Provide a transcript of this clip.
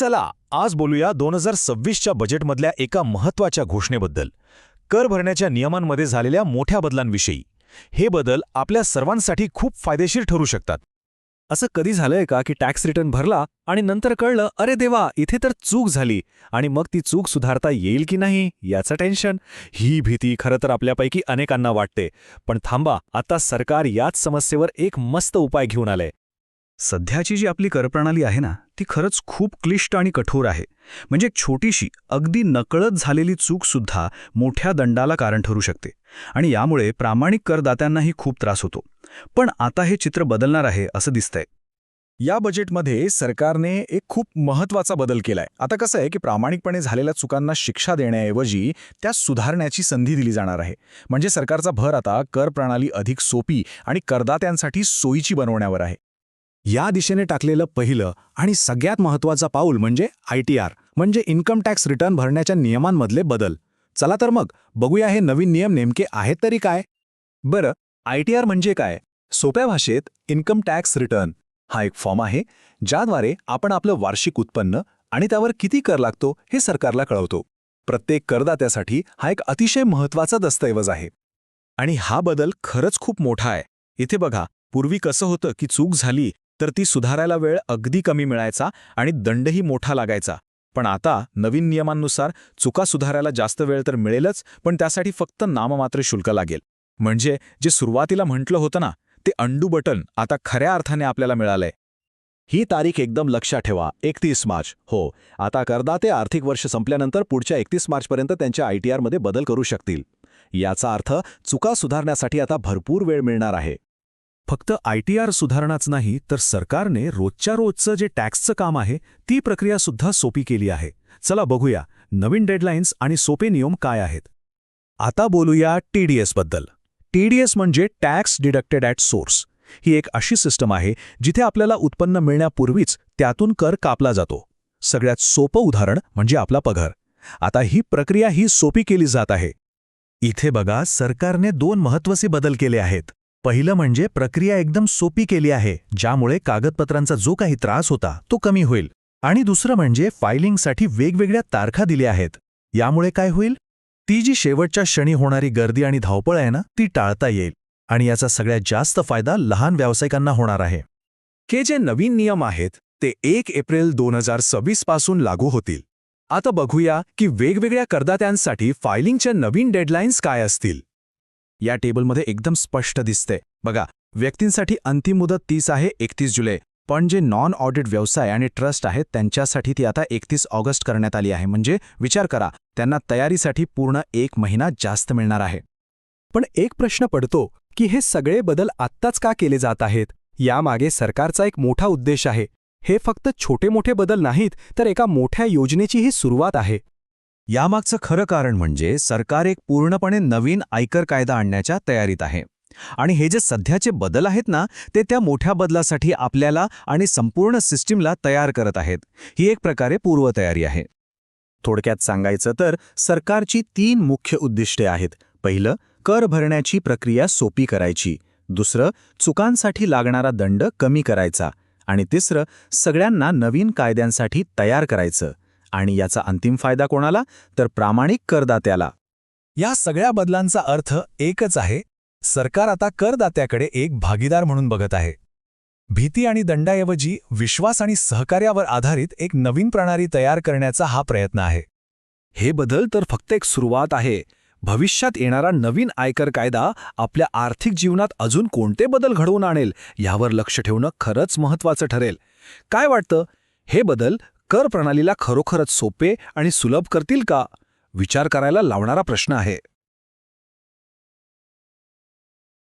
चला आज बोलूया दोन हजार सव्वीसच्या बजेटमधल्या एका महत्त्वाच्या घोषणेबद्दल. कर भरण्याच्या नियमांमध्ये झालेल्या मोठ्या बदलांविषयी. हे बदल आपल्या सर्वांसाठी खूप फायदेशीर ठरू शकतात. असं कधी झालंय का की टॅक्स रिटर्न भरला आणि नंतर कळलं अरे देवा इथे तर चूक झाली आणि मग ती चूक सुधारता येईल की नाही याचं टेन्शन? ही भीती खरं तर आपल्यापैकी अनेकांना वाटते. पण थांबा आता सरकार याच समस्येवर एक मस्त उपाय घेऊन आलंय. सध्याची जी आपली करप्रणाली आहे ना ती खरंच खूप क्लिष्ट आणि कठोर आहे. म्हणजे एक छोटीशी अगदी नकळत झालेली चूकसुद्धा मोठ्या दंडाला कारण ठरू शकते. आणि यामुळे प्रामाणिक करदात्यांनाही खूप त्रास होतो. पण आता हे चित्र बदलणार आहे असं दिसतंय. या बजेटमध्ये सरकारने एक खूप महत्त्वाचा बदल केलाय. आता कसं आहे की प्रामाणिकपणे झालेल्या चुकांना शिक्षा देण्याऐवजी त्या सुधारण्याची संधी दिली जाणार आहे. म्हणजे सरकारचा भर आता कर प्रणाली अधिक सोपी आणि करदात्यांसाठी सोयीची बनवण्यावर आहे. या दिशेने टाकलेलं पहिलं आणि सगळ्यात महत्त्वाचं पाऊल म्हणजे आय टी आर म्हणजे इन्कम टॅक्स रिटर्न भरण्याच्या नियमांमधले बदल. चला तर मग बघूया हे नवीन नियम नेमके आहेत तरी काय? बरं आय टी आर म्हणजे काय? सोप्या भाषेत इन्कम टॅक्स रिटर्न. हा एक फॉर्म आहे ज्याद्वारे आपण आपलं वार्षिक उत्पन्न आणि त्यावर किती कर लागतो हे सरकारला कळवतो. प्रत्येक करदात्यासाठी हा एक अतिशय महत्त्वाचा दस्तऐवज आहे. आणि हा बदल खरंच खूप मोठा आहे. इथे बघा पूर्वी कसं होतं की चूक झाली तर ती सुधारायला वेळ अगदी कमी मिळायचा आणि दंडही मोठा लागायचा. पण आता नवीन नियमांनुसार चुका सुधारायला जास्त वेळ तर मिळेलच पण त्यासाठी फक्त नाममात्र शुल्क लागेल. म्हणजे जे सुरुवातीला म्हटलं होतं ना ते अंडू बटन आता खऱ्या अर्थाने आपल्याला मिळालंय. ही तारीख एकदम लक्षात ठेवा एकतीस मार्च. हो आता करदाते आर्थिक वर्ष संपल्यानंतर पुढच्या एकतीस मार्चपर्यंत त्यांच्या आय टी बदल करू शकतील. याचा अर्थ चुका सुधारण्यासाठी आता भरपूर वेळ मिळणार आहे. फक्त आय टी आर सुधारणाच नाही तर सरकारने रोजच्या रोजचं जे टॅक्सचं काम आहे ती प्रक्रियासुद्धा सोपी केली आहे. चला बघूया नवीन डेडलाईन्स आणि सोपे नियम काय आहेत. आता बोलूया टीडीएसबद्दल. टीडीएस म्हणजे टॅक्स डिडक्टेड ॲट सोर्स. ही एक अशी सिस्टम आहे जिथे आपल्याला उत्पन्न मिळण्यापूर्वीच त्यातून कर कापला जातो. सगळ्यात सोपं उदाहरण म्हणजे आपला पगार. आता ही प्रक्रिया ही सोपी केली जात आहे. इथे बघा सरकारने दोन महत्त्वाचे बदल केले आहेत. पहिलं म्हणजे प्रक्रिया एकदम सोपी केली आहे ज्यामुळे कागदपत्रांचा जो काही त्रास होता तो कमी होईल. आणि दुसरं म्हणजे फायलिंगसाठी वेगवेगळ्या तारखा दिल्या आहेत. यामुळे काय होईल? ती जी शेवटच्या क्षणी होणारी गर्दी आणि धावपळ आहे ना ती टाळता येईल. आणि याचा सगळ्यात जास्त फायदा लहान व्यावसायिकांना होणार आहे. हे जे नवीन नियम आहेत ते एक एप्रिल दोन हजार सव्वीसपासून लागू होतील. आता बघूया की वेगवेगळ्या करदात्यांसाठी फायलिंगच्या नवीन डेडलाईन्स काय असतील. या टेबलमध्ये एकदम स्पष्ट दिसते. बघा व्यक्तींसाठी अंतिम मुदत तीस आहे एकतीस जुलै. पण जे नॉन ऑडिट व्यवसाय आणि ट्रस्ट आहेत त्यांच्यासाठी ती आता एकतीस ऑगस्ट करण्यात आली आहे. म्हणजे विचार करा त्यांना तयारीसाठी पूर्ण एक महिना जास्त मिळणार आहे. पण एक प्रश्न पडतो की हे सगळे बदल आत्ताच का केले जात आहेत? यामागे सरकारचा एक मोठा उद्देश आहे. हे फक्त छोटे मोठे बदल नाहीत तर एका मोठ्या योजनेचीही सुरुवात आहे. यामागचं खरं कारण म्हणजे सरकार एक पूर्णपणे नवीन आयकर कायदा आणण्याच्या तयारीत आहे. आणि हे जे सध्याचे बदल आहेत ना ते त्या मोठ्या बदलासाठी आपल्याला आणि संपूर्ण सिस्टीमला तयार करत आहेत. ही एक प्रकारे पूर्वतयारी आहे. थोडक्यात सांगायचं तर सरकारची तीन मुख्य उद्दिष्टे आहेत. पहिलं कर भरण्याची प्रक्रिया सोपी करायची. दुसरं चुकांसाठी लागणारा दंड कमी करायचा. आणि तिसरं सगळ्यांना नवीन कायद्यांसाठी तयार करायचं. आणि याचा अंतिम फायदा कोणाला? तर प्रामाणिक करदात्याला. या सगळ्या बदलांचा अर्थ एकच आहे सरकार आता करदात्याकडे एक भागीदार म्हणून बघत आहे. भीती आणि दंडाऐवजी विश्वास आणि सहकार्यावर आधारित एक नवीन प्रणाली तयार करण्याचा हा प्रयत्न आहे. हे बदल तर फक्त एक सुरुवात आहे. भविष्यात येणारा नवीन आयकर कायदा आपल्या आर्थिक जीवनात अजून कोणते बदल घडवून आणेल यावर लक्ष ठेवणं खरंच महत्त्वाचं ठरेल. काय वाटतं? हे बदल कर प्रणालीला खरोखरच सोपे आणि सुलभ करतील का? विचार करायला लावणारा प्रश्न आहे.